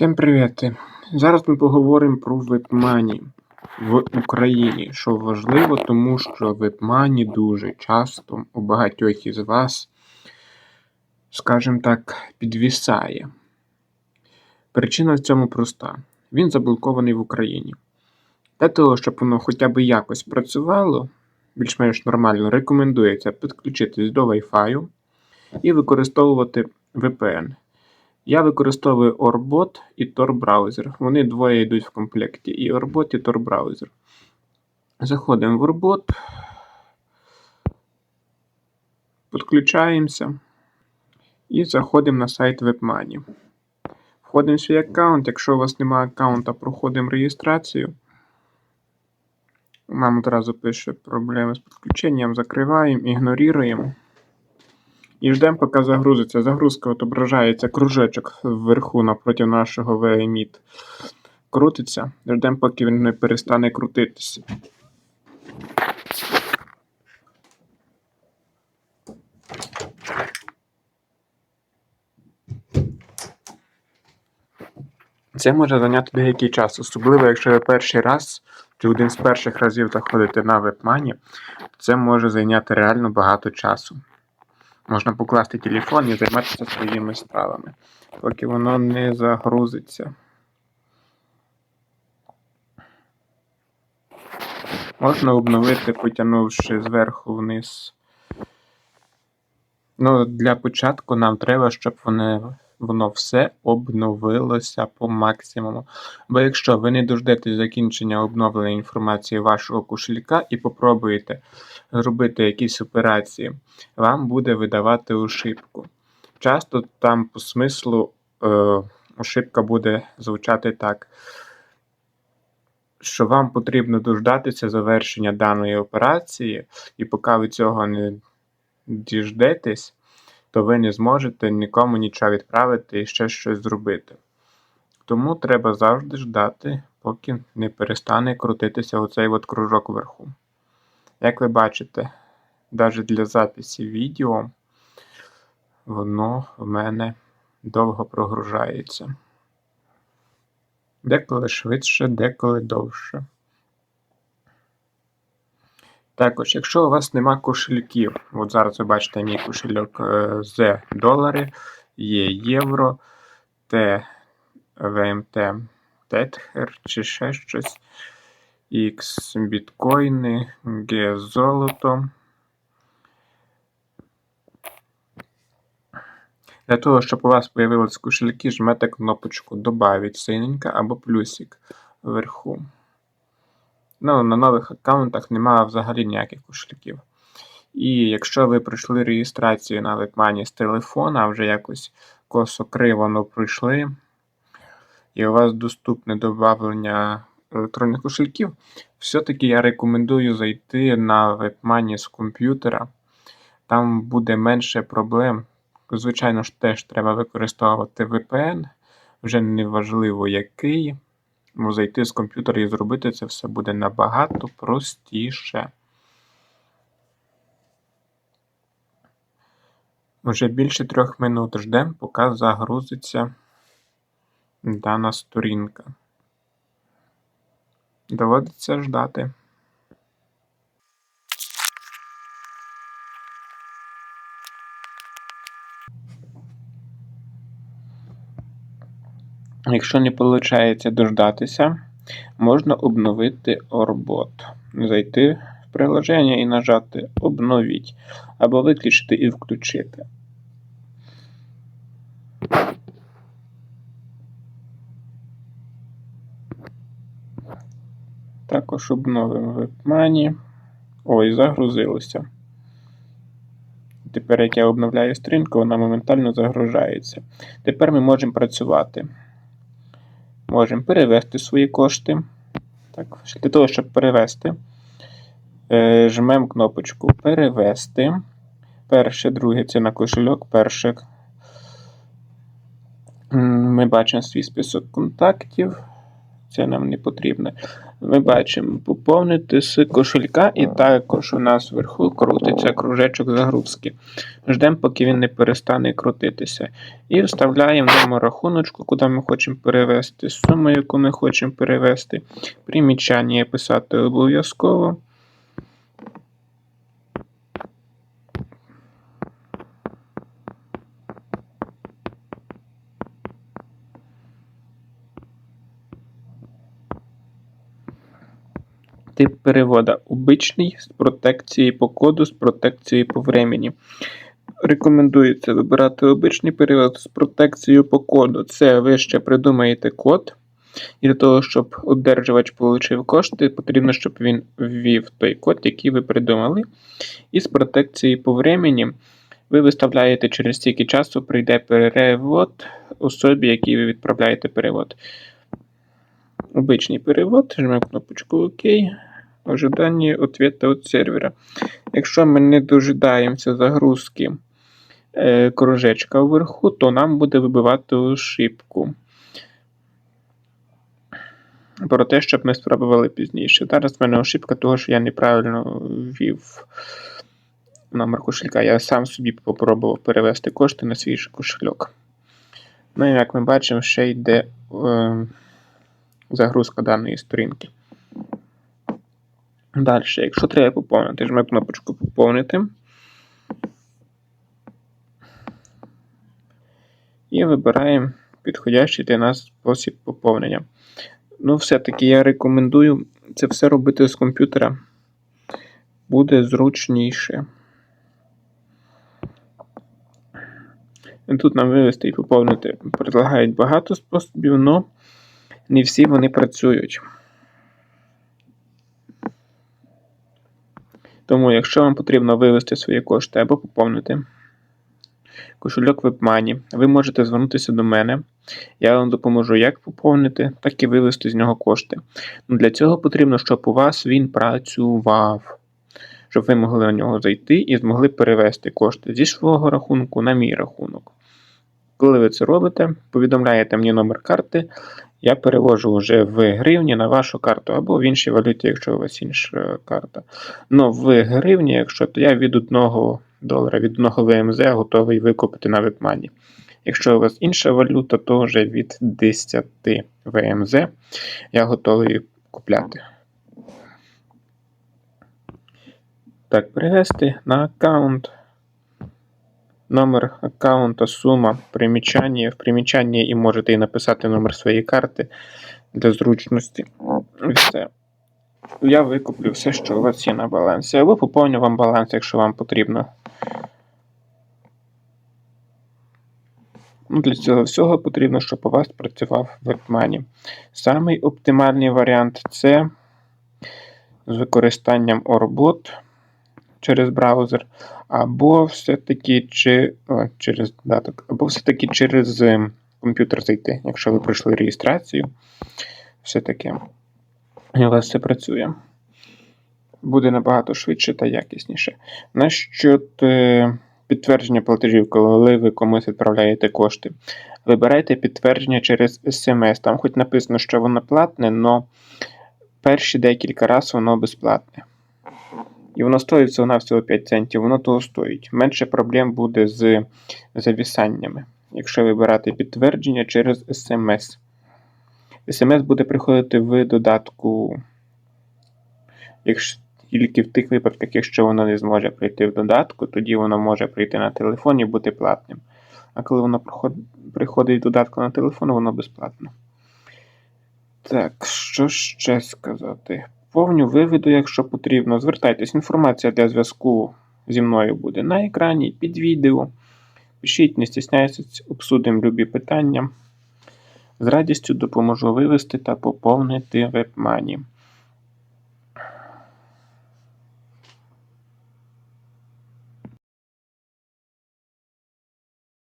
Всім привіт! Зараз ми поговоримо про вебмані в Україні, що важливо, тому що вебмані дуже часто у багатьох із вас, скажімо так, підвісає. Причина в цьому проста: він заблокований в Україні. Для того, щоб воно хоча б якось працювало, більш-менш нормально, рекомендується підключитись до Wi-Fi і використовувати VPN. Я використовую Orbot і Tor браузер. Вони двоє йдуть в комплекті. І Orbot, і Tor браузер. Заходимо в Orbot. Підключаємося. І заходимо на сайт WebMoney. Входимо в свій аккаунт. Якщо у вас немає аккаунта, проходимо реєстрацію. Нам одразу пише проблеми з підключенням. Закриваємо, ігноруємо. І ждемо, поки загрузиться. Загрузка отображається кружечок вверху напроти нашого VMIT. Крутиться. Ждемо, поки він не перестане крутитися. Це може зайняти деякий час, особливо, якщо ви перший раз чи один з перших разів заходите на WebMoney, це може зайняти реально багато часу. Можна покласти телефон і займатися своїми справами, поки воно не загрузиться. Можна обновити, потягнувши зверху вниз. Ну, Для початку нам треба, щоб воно, воно все обновилося по максимуму. Бо якщо ви не дождетесь закінчення обновлення інформації вашого кошелька і попробуєте зробити якісь операції, вам буде видавати ошибку. Часто там по смислу е, ошибка буде звучати так, що вам потрібно дождатися завершення даної операції, і поки ви цього не діждетесь, то ви не зможете нікому нічого відправити і ще щось зробити. Тому треба завжди ждати, поки не перестане крутитися оцей от кружок вверху. Як ви бачите, навіть для записі відео воно в мене довго прогружається. Деколи швидше, деколи довше. Також, якщо у вас нема кошельків, от зараз ви бачите мій кошельок е, з долари, є євро, Т, ВМТ, Тетхер чи ще щось. X біткоїни, G золото. Для того, щоб у вас з'явились кошельки, жмете кнопочку Добавить синенька або плюсик вверху. Ну, На нових аккаунтах немає взагалі ніяких кошельків. І якщо ви пройшли реєстрацію на WebMoney з телефона, вже якось косо криво ну, пройшли, і у вас доступне додавлення електронних кошельків, все-таки я рекомендую зайти на WebMoney з комп'ютера. Там буде менше проблем. Звичайно ж, теж треба використовувати VPN, вже неважливо який. Ну, Зайти з комп'ютера і зробити це все буде набагато простіше. Вже більше трьох минут ждемо, поки загрузиться дана сторінка. Доводиться ждати. Якщо не виходить дождатися, можна обновити Orbot. Зайти в приложення і нажати Обновіть або виключити і включити. Також обновимо WebMoney. Ой, загрузилося. Тепер, як я обновляю стрінку, вона моментально загружається. Тепер ми можемо працювати. Можемо перевести свої кошти. Так, Для того, щоб перевести, е, жмемо кнопочку Перевести. Перше, друге це на кошельок. Перше. Ми бачимо свій список контактів. Це нам не потрібно. Ми бачимо поповнити з кошелька, і також у нас вверху крутиться кружечок загрузки. Ждемо, поки він не перестане крутитися. І вставляємо номер рахуночку, куди ми хочемо перевести, суму, яку ми хочемо перевести. Примічання писати обов'язково. Тип перевода обичний з протекцією по коду, з протекцією по времені. Рекомендується вибирати обичний перевод з протекцією по коду. Це ви ще придумаєте код. І для того, щоб одержувач отримав кошти, потрібно, щоб він ввів той код, який ви придумали. І з протекцією по времені ви виставляєте, через стільки часу прийде перевод особі, якій ви відправляєте перевод. Обичний перевод, жмемо кнопочку ОК. Ожидання ответа від сервера. Якщо ми не дожидаємося загрузки е, кружечка вверху, то нам буде вибивати ошибку. Про те, щоб ми спробували пізніше. Зараз в мене ошибка, того, що я неправильно ввів номер кошелька. Я сам собі попробував перевести кошти на свій кошельок. Ну і як ми бачимо, ще йде е, загрузка даної сторінки. Далі, якщо треба поповнити, жмемо кнопочку поповнити. І вибираємо підходящий для нас спосіб поповнення. Ну, все-таки я рекомендую це все робити з комп'ютера. Буде зручніше. Тут нам вивести і поповнити предлагають багато способів, але не всі вони працюють. Тому, якщо вам потрібно вивести свої кошти або поповнити кошельок WebMoney, ви можете звернутися до мене. Я вам допоможу як поповнити, так і вивести з нього кошти. Ну, Для цього потрібно, щоб у вас він працював, щоб ви могли на нього зайти і змогли перевести кошти зі свого рахунку на мій рахунок. Коли ви це робите, повідомляєте мені номер карти, я перевожу вже в гривні на вашу карту або в іншій валюті, якщо у вас інша карта. Ну, в гривні, якщо то я від 1 долара, від 1 ВМЗ готовий викупити на WebMoney. Якщо у вас інша валюта, то вже від 10 ВМЗ я готовий купляти. Так, перевести на аккаунт. Номер аккаунта, сума, примічання. В примічанні і можете і написати номер своєї карти для зручності. Все. Я викуплю все, що у вас є на балансі. Або поповню вам баланс, якщо вам потрібно. Ну, Для цього всього потрібно, щоб у вас працював WebMoney. Самий оптимальний варіант це з використанням Orbot через браузер, або все-таки чи, о, через даток, або все-таки через ем, комп'ютер зайти, якщо ви пройшли реєстрацію. Все-таки у вас все працює. Буде набагато швидше та якісніше. Насчет е, підтвердження платежів, коли ви комусь відправляєте кошти. Вибирайте підтвердження через SMS. Там хоч написано, що воно платне, але перші декілька разів воно безплатне. І воно стоїть всього навсього 5 центів, воно того стоїть. Менше проблем буде з завісаннями, якщо вибирати підтвердження через SMS. SMS буде приходити в додатку, якщо, тільки в тих випадках, якщо воно не зможе прийти в додатку, тоді воно може прийти на телефон і бути платним. А коли воно приходить в додатку на телефон, воно безплатно. Так, що ще сказати? Повню виведу, якщо потрібно. Звертайтесь, інформація для зв'язку зі мною буде на екрані, під відео. Пишіть, не стісняйтесь, обсудимо любі питання. З радістю допоможу вивести та поповнити WebMoney.